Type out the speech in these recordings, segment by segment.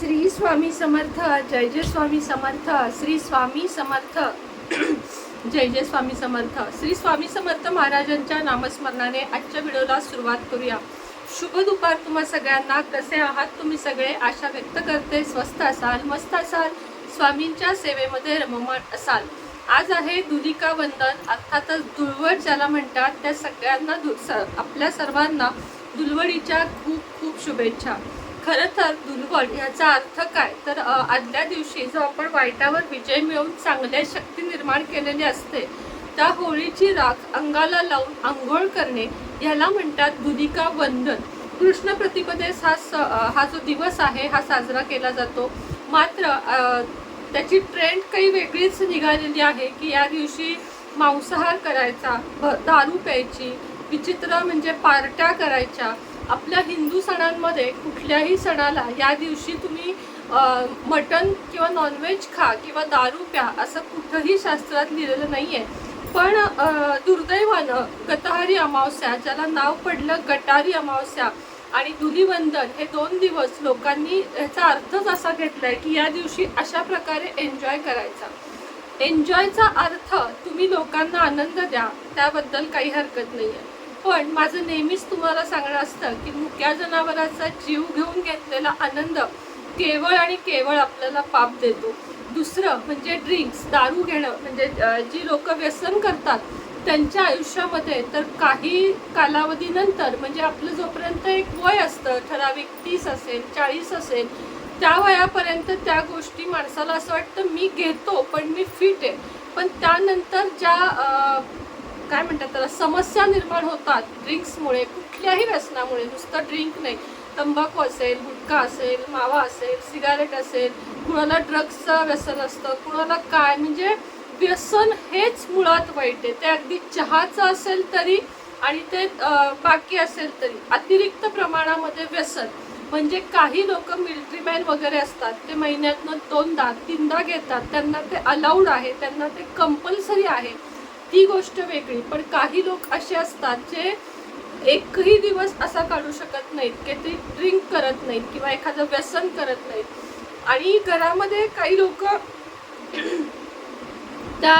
श्री स्वामी समर्थ जय जय स्वामी समर्थ श्री स्वामी समर्थ जय जय स्वामी समर्थ. श्री स्वामी समर्थ महाराजांच्या नामस्मरणाने आजच्या व्हिडिओला सुरुवात करूया. शुभ दुपार तुम्हा सगळ्यांना. कसे आहात तुम्ही सगळे? आशा व्यक्त करते. स्वस्त असाल मस्त असाल. स्वामींच्या सेवेमध्ये रममाण असाल. आज आहे दुलिका वंदन. अर्थातच दुर्वट ज्याला म्हणतात त्या सगळ्यांना दु स- आपल्या सर्वांना दुलवडीच्या खूप खूप शुभेच्छा. खरं तर दुर्बल याचा अर्थ काय? तर आदल्या दिवशी जो आपण वाईटावर विजय मिळवून चांगल्या शक्ती निर्माण केलेली असते त्या होळीची राख अंगाला लावून आंघोळ करणे याला म्हणतात दुलिका वंदन. कृष्ण प्रतिपदेस हा स हा जो दिवस आहे हा साजरा केला जातो. मात्र त्याची ट्रेंड काही वेगळीच निघालेली आहे की या दिवशी मांसाहार करायचा भ- दारू प्यायची विचित्र म्हणजे पार्ट्या करायच्या आपल्या हिंदू सणांमध्ये कुठल्याही सणाला या दिवशी तुम्ही मटन मटण किंवा नॉनव्हेज खा किंवा दारू प्या असं कुठंही शास्त्रात लिहिलेलं नाही आहे पण दुर्दैवानं गतहारी अमावस्या ज्याला नाव पडलं गटारी अमावस्या आणि धुलीवंदन हे दोन दिवस लोकांनी ह्याचा अर्थच असा घेतला आहे की या दिवशी अशा प्रकारे एन्जॉय करायचा. एन्जॉयचा अर्थ तुम्ही लोकांना आनंद द्या त्याबद्दल काही हरकत नाही आहे पण माझं नेहमीच तुम्हाला सांगणं असतं की मुक्या जनावराचा जीव घेऊन घेतलेला आनंद केवळ आणि केवळ आपल्याला पाप देतो. दुसरं म्हणजे ड्रिंक्स दारू घेणं म्हणजे जी लोक व्यसन करतात त्यांच्या आयुष्यामध्ये तर काही कालावधीनंतर म्हणजे आपलं जोपर्यंत एक वय असतं ठराविक तीस असेल चाळीस असेल त्या वयापर्यंत त्या गोष्टी माणसाला असं वाटतं मी घेतो पण मी फिट आहे. पण त्यानंतर ज्या काय म्हणतात त्याला समस्या निर्माण होतात ड्रिंक्समुळे कुठल्याही व्यसनामुळे नुसतं ड्रिंक नाही. तंबाखू असेल गुटखा असेल मावा असेल सिगारेट असेल कुणाला ड्रग्सचं व्यसन असतं कुणाला काय म्हणजे व्यसन हेच मुळात वाईट आहे. ते अगदी चहाचं असेल तरी आणि ते बाकी असेल तरी अतिरिक्त प्रमाणामध्ये व्यसन. म्हणजे काही लोक मिल्ट्रीमॅन वगैरे असतात ते महिन्यातनं दोनदा तीनदा घेतात त्यांना ते अलाउड आहे त्यांना ते कंपल्सरी आहे. ती गोष्ट वेगळी. पण काही लोक असे असतात जे एकही दिवस असा काढू शकत नाहीत की ते ड्रिंक करत नाहीत किंवा एखादं व्यसन करत नाहीत. आणि घरामध्ये काही लोक त्या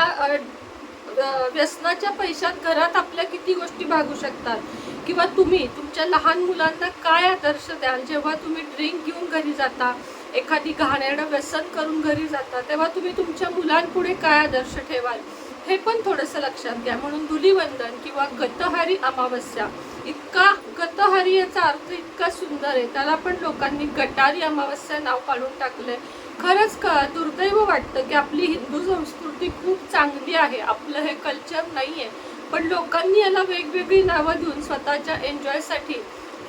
व्यसनाच्या पैशात घरात आपल्या किती गोष्टी भागू शकतात? किंवा तुम्ही तुमच्या लहान मुलांना काय आदर्श द्याल? जेव्हा तुम्ही ड्रिंक घेऊन घरी जाता एखादी घाणेरडं व्यसन करून घरी जाता तेव्हा तुम्ही तुमच्या मुलांपुढे काय आदर्श ठेवाल? हे पण थोडंसं लक्षात घ्या. म्हणून धुलीवंदन किंवा गतहारी अमावस्या इतका गतहारी याचा अर्थ इतका सुंदर आहे. त्याला पण लोकांनी गटारी अमावस्या नाव काढून टाकलंय. खरंच का दुर्दैव वाटतं की आपली हिंदू संस्कृती खूप चांगली आहे. आपलं हे कल्चर नाही आहे पण लोकांनी याला वेगवेगळी नावं देऊन स्वतःच्या एन्जॉयसाठी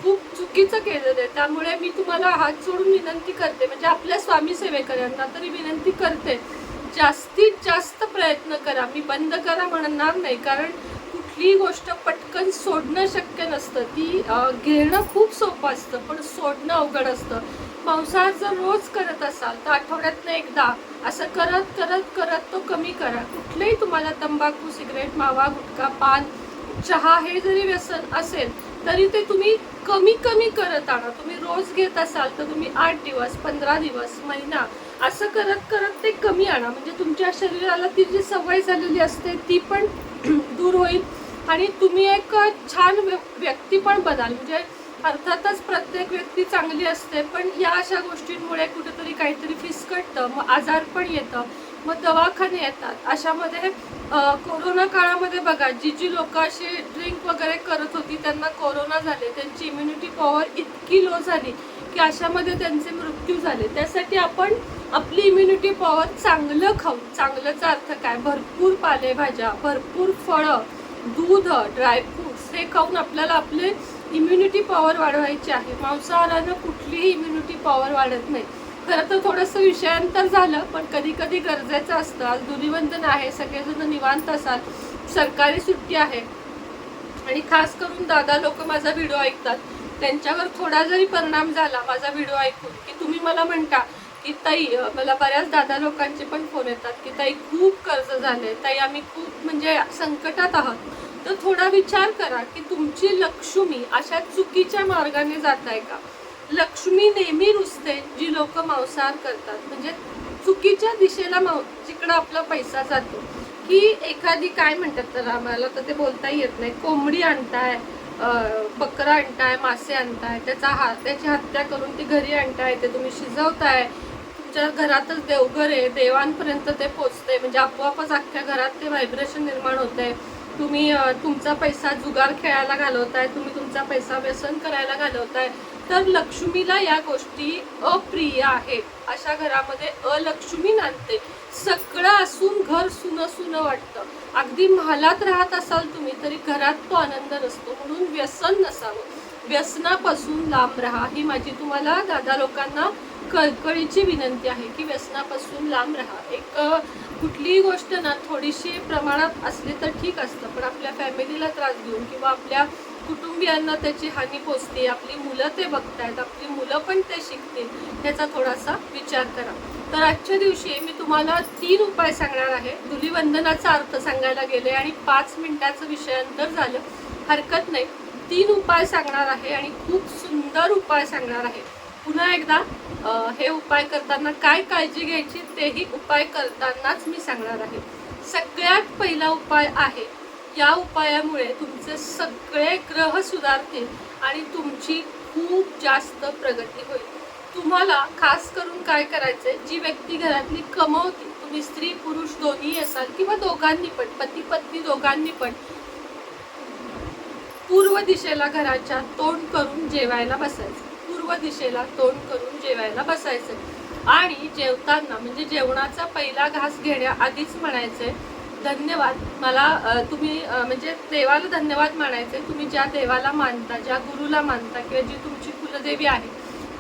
खूप चुकीचं केलेलं आहे. त्यामुळे मी तुम्हाला हात जोडून विनंती करते. म्हणजे आपल्या स्वामी सेवेकऱ्यांना तरी विनंती करते जास्तीत जास्त प्रयत्न करा. मी बंद करा म्हणणार नाही. कारण कुठलीही गोष्ट पटकन सोडणं शक्य नसतं. ती घेणं खूप सोपं असतं पण सोडणं अवघड असतं. पावसाळ्यात जर रोज करत असाल तर आठवड्यातनं एकदा असं करत करत करत तो कमी करा. कुठलेही तुम्हाला तंबाखू सिगरेट मावा गुटखा पान चहा हे जरी व्यसन असेल तरी ते तुम्ही कमी कमी करत आणा. तुम्ही रोज घेत असाल तर तुम्ही आठ दिवस पंधरा दिवस महिना असं करत करत ते कमी आणा. म्हणजे तुमच्या शरीराला ती जी सवय झालेली असते ती पण दूर होईल. आणि तुम्ही एक छान व्य- व्यक्ती पण बनाल. म्हणजे अर्थातच प्रत्येक व्यक्ती चांगली असते पण या अशा गोष्टींमुळे कुठेतरी काहीतरी फिसकटतं मग आजार पण येतं मग दवाखाने येतात. अशामध्ये कोरोना काळामध्ये बघा जी जी लोक अशी ड्रिंक वगैरे करत होती त्यांना कोरोना झाले. त्यांची इम्युनिटी पॉवर इतकी लो झाली की अशामध्ये त्यांचे मृत्यू झाले. त्यासाठी आपण आपली इम्युनिटी पॉवर चांगलं खाऊ चांगल्याचा अर्थ काय? भरपूर पालेभाज्या भरपूर फळं दूध ड्रायफ्रुट्स हे खाऊन आपल्याला आपले इम्युनिटी पॉवर वाढवायची आहे. मांसाहारानं कुठलीही इम्युनिटी पॉवर वाढत नाही. खरं तर थोडंसं विषयांतर झालं पण कधी कधी गरजेचं असतं. आज धुलीवंदन आहे सगळेजण निवांत असाल. सरकारी सुट्टी आहे. आणि खास करून दादा लोक माझा व्हिडिओ ऐकतात. त्यांच्यावर थोडा जरी परिणाम झाला माझा व्हिडिओ ऐकून की तुम्ही मला म्हणता की ताई मला बऱ्याच दादा लोकांचे पण फोन येतात की ताई खूप कर्ज झाले ताई आम्ही खूप म्हणजे संकटात आहोत. तर थोडा विचार करा की तुमची लक्ष्मी अशा चुकीच्या मार्गाने जात आहे का? लक्ष्मी नेहमी रुसते जी लोक मांसाहार करतात. म्हणजे चुकीच्या दिशेला माव जिकडं आपला पैसा जातो. की एखादी काय म्हणतात तर आम्हाला तर ते बोलता येत नाही. कोंबडी आणताय बकरा आणताय मासे आणताय त्याचा हा त्याची हत्या करून ती घरी आणताय ते तुम्ही शिजवताय तुमच्या घरातच देवघर आहे देवांपर्यंत ते पोचते म्हणजे आपोआपच अख्ख्या घरात ते व्हायब्रेशन निर्माण होते तुम्ही तुमचा पैसा जुगार खेळायला घालवताय तुम्ही तुमचा पैसा व्यसन करायला घालवताय. तर लक्ष्मीला या गोष्टी अप्रिय आहेत. अशा घरामध्ये अलक्ष्मी नांदते. सगळं असून घर सुनं सुनं वाटतं. अगदी महालात राहत असाल तुम्ही तरी घरात तो आनंद नसतो. म्हणून व्यसन नसावं. व्यसनापासून लांब राहा. ही माझी तुम्हाला दादा लोकांना कळकळीची विनंती आहे की व्यसनापासून लांब राहा. एक कुठलीही गोष्ट ना थोडीशी प्रमाणात असली तर ठीक असतं पण आपल्या फॅमिलीला त्रास देऊन किंवा आपल्या कुटुंबियांना त्याची हानी पोचते आपली मुलं ते बघतायत आपली मुलं पण ते शिकतील ह्याचा थोडासा विचार करा. तर आजच्या दिवशी मी तुम्हाला तीन उपाय सांगणार आहे. धुलीवंदनाचा अर्थ सांगायला गेले आणि पाच मिनिटाचं विषयांतर झालं. हरकत नाही. तीन उपाय सांगणार आहे आणि खूप सुंदर उपाय सांगणार आहे. पुन्हा एकदा हे उपाय करताना काय काळजी घ्यायची तेही उपाय करतानाच मी सांगणार आहे. सगळ्यात पहिला उपाय आहे या उपायामुळे तुमचे सगळे ग्रह सुधारतील आणि तुमची खूप जास्त प्रगती होईल. तुम्हाला खास करून काय करायचंय जी व्यक्ती घरातली कमवती तुम्ही स्त्री पुरुष दोन्ही असाल किंवा दोघांनी पण पती पत्नी दोघांनी पण पूर्व दिशेला घराच्या तोंड करून जेवायला बसायचं. पूर्व दिशेला तोंड करून जेवायला बसायचे. आणि जेवताना म्हणजे जेवणाचा पहिला घास घेण्याआधीच म्हणायचे धन्यवाद. मला तुम्ही म्हणजे देवाला धन्यवाद मानायचे तुम्ही ज्या देवाला मानता ज्या गुरुला मानता किंवा जी तुमची कुलदेवी आहे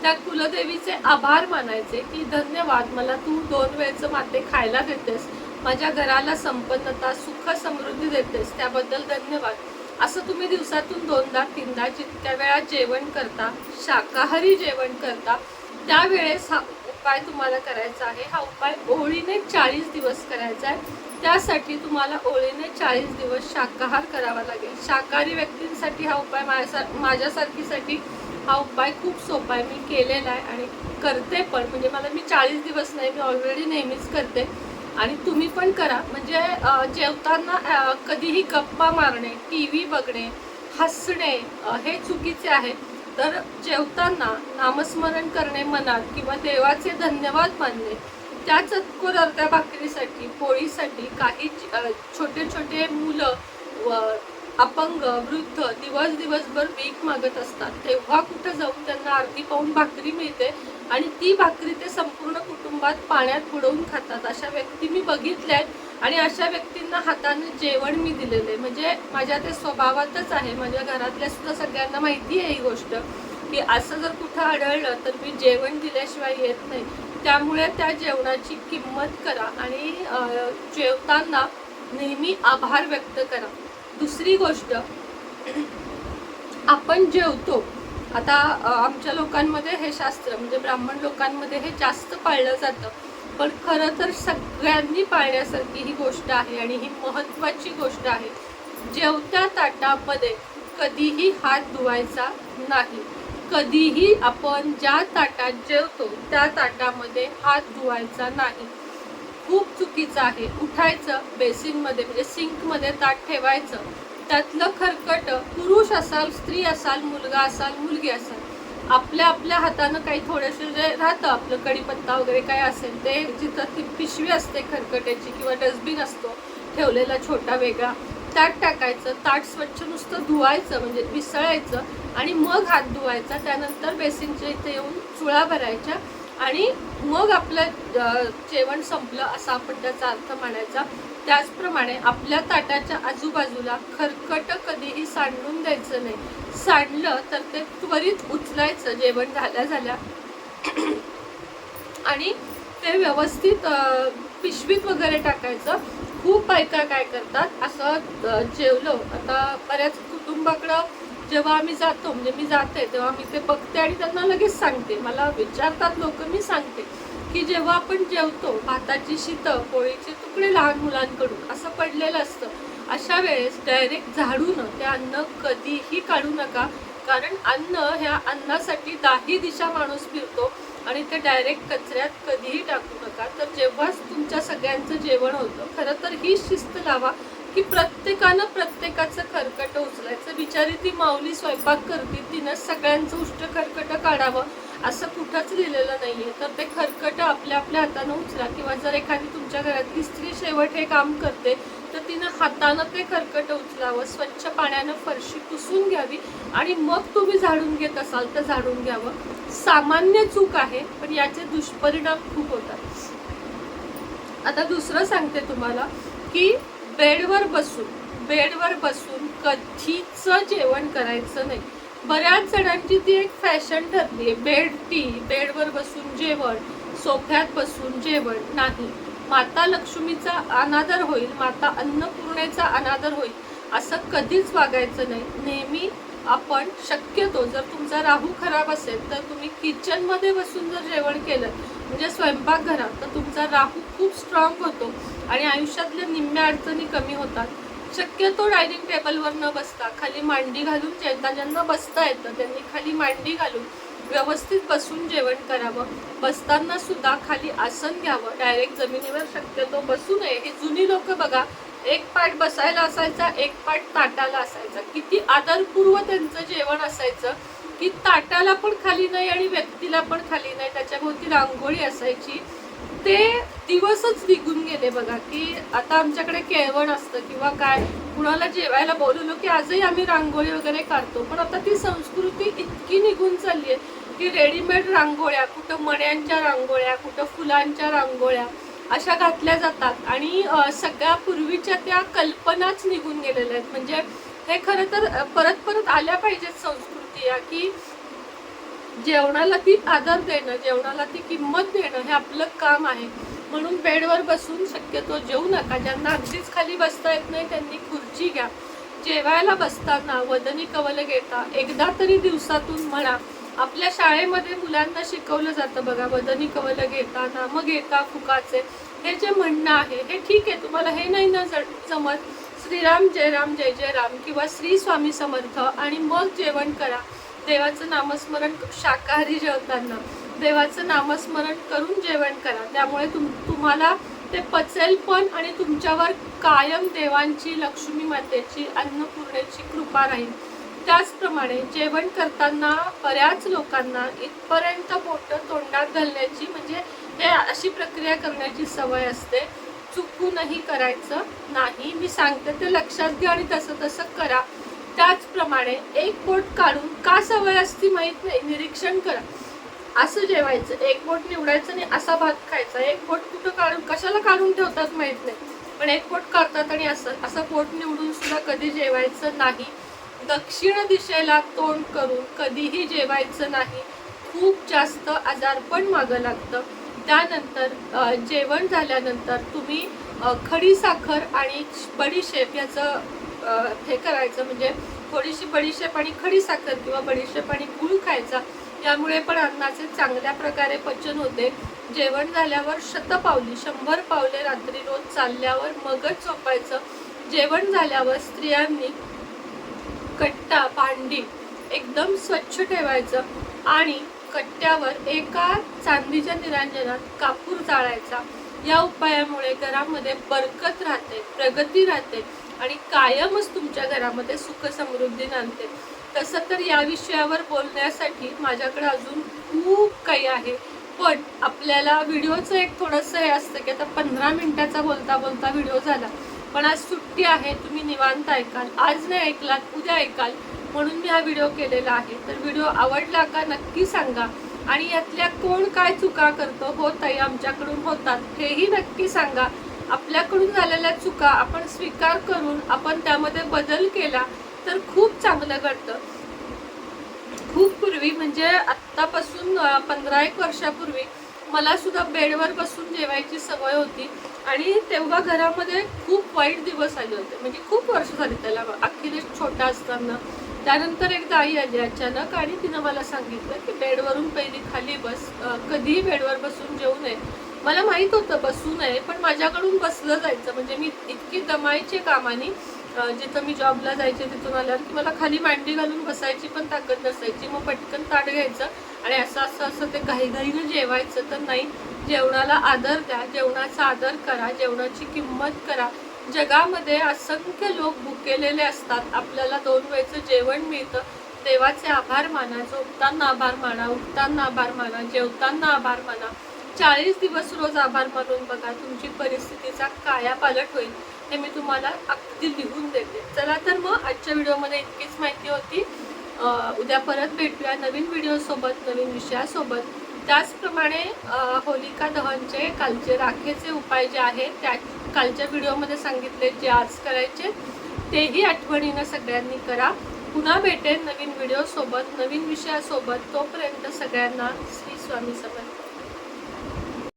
त्या कुलदेवीचे आभार मानायचे की धन्यवाद मला तू दोन वेळचं माते खायला देतेस. माझ्या घराला संपन्नता सुख समृद्धी देतेस. त्याबद्दल धन्यवाद. असं तुम्ही दिवसातून दोनदा तीनदा जितक्या वेळा जेवण करता शाकाहारी जेवण करता त्यावेळेस हा उपाय तुम्हाला करायचा आहे. हा उपाय ओळीने चाळीस दिवस करायचा आहे. त्यासाठी तुम्हाला ओळीने चाळीस दिवस शाकाहार करावा लागेल. शाकाहारी व्यक्तींसाठी हा उपाय माझ्या माझ्यासारखीसाठी हा उपाय खूप सोपा आहे. मी केलेला आहे आणि करते पण. म्हणजे मला मी चाळीस दिवस नाही मी ऑलरेडी नेहमीच करते. आणि तुम्ही पण करा. म्हणजे जेवताना कधीही गप्पा मारणे टी व्ही बघणे हसणे हे चुकीचे आहे तर जेवताना नामस्मरण करणे मनात किंवा देवाचे धन्यवाद मानणे त्या चतकोर अर्ध्या भाकरीसाठी पोळीसाठी काही छोटे छोटे मुलं व अपंग वृद्ध दिवस दिवसभर भीक मागत असतात. तेव्हा कुठं जाऊन त्यांना अर्धी पाऊन भाकरी मिळते? आणि ती भाकरी ते संपूर्ण कुटुंबात पाण्यात बुडवून खातात. अशा व्यक्ती मी बघितल्या आहेत आणि अशा व्यक्तींना हाताने जेवण मी दिलेलं. आहे म्हणजे माझ्या ते स्वभावातच आहे. माझ्या घरातल्या सुद्धा सगळ्यांना माहिती आहे ही गोष्ट की असं जर कुठं आढळलं तर मी जेवण दिल्याशिवाय येत नाही. त्यामुळे त्या जेवणाची किंमत करा आणि जेवताना नेहमी आभार व्यक्त करा. दुसरी गोष्ट आपण जेवतो आता आमच्या लोकांमध्ये हे शास्त्र म्हणजे ब्राह्मण लोकांमध्ये हे जास्त पाळलं जातं. पण खरं तर सगळ्यांनी पाळण्यासारखी ही गोष्ट आहे आणि ही महत्त्वाची गोष्ट आहे. जेवत्या ताटामध्ये कधीही हात धुवायचा नाही. कधीही आपण ज्या ताटात जेवतो त्या ताटामध्ये हात धुवायचा नाही. खूप चुकीचं आहे. उठायचं बेसिनमध्ये म्हणजे सिंकमध्ये ताट ठेवायचं. त्यातलं खरकट पुरुष असाल स्त्री असाल मुलगा असाल मुलगी असाल आपल्या आपल्या हातानं काही थोडंसं जे राहतं आपलं कडीपत्ता वगैरे काय असेल ते जिथं ती पिशवी असते खरकट्याची किंवा डस्टबिन असतो ठेवलेला छोटा वेगळा ताट टाकायचं ताट स्वच्छ नुसतं धुवायचं म्हणजे विसळायचं आणि मग हात धुवायचा त्यानंतर बेसिनच्या इथे येऊन चुळा भरायच्या आणि मग आपलं जेवण संपलं असा आपण त्याचा अर्थ मानायचा. त्याचप्रमाणे आपल्या ताटाच्या आजूबाजूला खरकट कधीही सांडून द्यायचं नाही. सांडलं तर ते त्वरित उचलायचं जेवण झाल्या झाल्या. आणि ते व्यवस्थित पिशवीत वगैरे टाकायचं. खूप बायका काय करतात असं जेवलं. आता बऱ्याच कुटुंबाकडं जेव्हा आम्ही जातो म्हणजे मी जाते तेव्हा मी ते बघते आणि त्यांना लगेच सांगते. मला विचारतात लोक मी सांगते की जेव्हा आपण जेवतो भाताची शीतं पोळीचे तुकडे लहान मुलांकडून असं पडलेलं असतं अशा वेळेस डायरेक्ट झाडून ते अन्न कधीही काढू नका. कारण अन्न ह्या अन्नासाठी दाही दिशा माणूस फिरतो आणि ते डायरेक्ट कचऱ्यात कधीही टाकू नका. तर जेव्हाच तुमच्या सगळ्यांचं जेवण होतं खरं तर ही शिस्त लावा. की प्रत्येकानं प्रत्येकाचं खरकट उचलायचं. बिचारी ती माऊली स्वयंपाक करते तिनं सगळ्यांचं उष्ट खरकट काढावं असं कुठंच लिहिलेलं नाहीये. तर ते खरकट आपल्या आपल्या हातानं उचला. किंवा जर एखादी तुमच्या घरातली स्त्री शेवट हे काम करते तर तिनं हातानं ते खरकट उचलावं स्वच्छ पाण्यानं फरशी पुसून घ्यावी आणि मग तुम्ही झाडून घेत असाल तर झाडून घ्यावं. सामान्य चूक आहे पण याचे दुष्परिणाम खूप होतात. आता दुसरं सांगते तुम्हाला की बेडवर बसून बेडवर बसून कधीच जेवण करायचं नाही. बऱ्याच जणांची ती एक फॅशन ठरली आहे. बेड टी बेडवर बसून जेवण सोफ्यात बसून जेवण नाही. माता लक्ष्मीचा अनादर होईल माता अन्नपूर्णेचा अनादर होईल असं कधीच वागायचं नाही. नेहमी आपण शक्यतो जर तुमचा राहू खराब असेल तर तुम्ही किचनमध्ये बसून जर जेवण केलं म्हणजे स्वयंपाकघरात तर तुमचा राहू खूप स्ट्रॉंग होतो. आणि आयुष्यातल्या निम्म्या अडचणी कमी होतात. शक्यतो डायनिंग टेबलवर न बसता खाली मांडी घालून जेवता ज्यांना बसता येतं त्यांनी खाली मांडी घालून व्यवस्थित बसून जेवण करावं. बसताना सुद्धा खाली आसन घ्यावं. डायरेक्ट जमिनीवर शक्यतो बसू नये. हे जुनी लोक बघा एक पाठ बसायला असायचा एक पाठ ताटाला असायचा. किती आदरपूर्व त्यांचं जेवण असायचं की ताटाला पण खाली नाही आणि व्यक्तीला पण खाली नाही. त्याच्याभोवती रांगोळी असायची. ते दिवसच निघून गेले बघा की आता आमच्याकडे केळवण असतं किंवा काय कुणाला जेवायला बोलवलं की आजही आम्ही रांगोळी वगैरे काढतो पण आता ती संस्कृती इतकी निघून चालली आहे की रेडीमेड रांगोळ्या कुठं मण्यांच्या रांगोळ्या कुठं फुलांच्या रांगोळ्या अशा घातल्या जातात. आणि सगळ्या पूर्वीच्या त्या कल्पनाच निघून गेलेल्या आहेत. म्हणजे हे खरं तर परत परत आल्या पाहिजेत संस्कृती या की जेवणाला ती आदर देणं जेवणाला ती किंमत देणं हे आपलं काम आहे. म्हणून बेडवर बसून शक्यतो जेवू नका. ज्यांना अगदीच खाली बसता येत नाही त्यांनी खुर्ची घ्या. जेवायला बसताना वदनी कवल घेता एकदा तरी दिवसातून म्हणा. आपल्या शाळेमध्ये मुलांना शिकवलं जातं बघा वदनी कवल घेता नाम घेता फुकाचे. हे जे म्हणणं आहे हे ठीक आहे. तुम्हाला हे नाही ना ज- जमत. श्रीराम जय राम जय जय राम किंवा श्री स्वामी समर्थ आणि मग जेवण करा. देवाचं नामस्मरण शाकाहारी जेवताना. देवाचं नामस्मरण करून जेवण करा. त्यामुळे तुम तुम्हाला ते पचेल पण आणि तुमच्यावर कायम देवांची लक्ष्मी मातेची अन्नपूर्णेची कृपा राहील. त्याचप्रमाणे जेवण करताना बऱ्याच लोकांना इथपर्यंत मोठं तोंडात घालण्याची म्हणजे हे अशी प्रक्रिया करण्याची सवय असते. चुकूनही करायचं नाही. मी सांगते ते लक्षात घ्या आणि तसं तसं करा. त्याचप्रमाणे एक बोट काढून का सवय असती माहीत नाही निरीक्षण करा. असं जेवायचं एक बोट निवडायचं आणि असा भात खायचा. एक बोट कुठं काढून कशाला काढून ठेवतात माहीत नाही. पण एक बोट काढतात आणि असं असं बोट निवडून सुद्धा कधी जेवायचं नाही. दक्षिण दिशेला तोंड करून कधीही जेवायचं नाही. खूप जास्त आजारपण मागं लागतं. त्यानंतर जेवण झाल्यानंतर तुम्ही खडीसाखर खडी साखर आणि बडीशेप याचं हे करायचं म्हणजे थोडीशी बडीशेप आणि खडी साखर किंवा बडीशेप आणि गुळ खायचा. यामुळे पण अन्नाचे चांगल्या प्रकारे पचन होते. जेवण झाल्यावर शतपावली शंभर पावले रात्री रोज चालल्यावर मगच झोपायचं. जेवण झाल्यावर स्त्रियांनी कट्टा भांडी एकदम स्वच्छ ठेवायचं आणि कट्ट्यावर एका चांदीच्या निरांजनात कापूर जाळायचा. या उपायामुळे घरामध्ये बरकत राहते प्रगती राहते आणि कायमच तुमच्या घरामध्ये सुख समृद्धी नांदते. तसं तर या विषयावर बोलण्यासाठी माझ्याकडे अजून खूप काही आहे. पण आपल्याला व्हिडिओचं एक थोडंसं हे असतं की आता पंधरा मिनटाचा बोलता बोलता व्हिडिओ झाला. पण आज सुट्टी आहे तुम्ही निवांत ऐकाल. आज नाही ऐकलात उद्या ऐकाल. म्हणून मी हा व्हिडिओ केलेला आहे. तर व्हिडिओ आवडला का नक्की सांगा. आणि यातल्या कोण काय चुका करतो हो ताई आमच्याकडून होतात. हेही नक्की सांगा. आपल्याकडून झालेल्या चुका आपण स्वीकार करून आपण त्यामध्ये बदल केला तर खूप चांगलं घडतं. खूप पूर्वी म्हणजे आत्तापासून पंधरा एक वर्षापूर्वी मला सुद्धा बेडवर बसून जेवायची सवय होती आणि तेव्हा घरामध्ये खूप वाईट दिवस आले होते. म्हणजे खूप वर्ष झाली त्याला. अखिलेश छोटा असताना. त्यानंतर एकदा आई आली अचानक आणि तिनं मला सांगितलं की बेडवरून पहिली खाली बस. कधीही बेडवर बसून जेवू नये. मला माहीत होतं बसू नये पण माझ्याकडून बसलं जायचं. म्हणजे मी इतकी दमायचे कामानी जिथं मी जॉबला जायचे तिथून आल्यावर की मला खाली मांडी घालून बसायची पण ताकद नसायची. मग पटकन ताट घ्यायचं आणि असं असं असं ते घाईघाईनं जेवायचं. तर नाही जेवणाला आदर द्या. जेवणाचा आदर करा. जेवणाची किंमत करा. जगामध्ये असंख्य लोक भुकेलेले असतात. आपल्याला दोन वेळचं जेवण मिळतं. देवाचे आभार माना झोपताना आभार माना उठताना आभार माना जेवताना आभार माना. चाळीस दिवस रोज आभार मानून बघा तुमची परिस्थितीचा कायापालट होईल. हे मी तुम्हाला अगदी लिहून देते. चला तर मग आजच्या व्हिडिओमध्ये इतकीच माहिती होती. उद्या परत भेटूया नवीन व्हिडिओसोबत नवीन विषयासोबत. त्याचप्रमाणे होलिका दहनचे कालचे राखेचे उपाय जे आहेत त्या कालच्या व्हिडिओमध्ये सांगितले जे आज करायचे तेही आठवणीनं सगळ्यांनी करा. पुन्हा भेटेन नवीन व्हिडिओसोबत नवीन विषयासोबत. तोपर्यंत सगळ्यांना श्री स्वामी समर्थ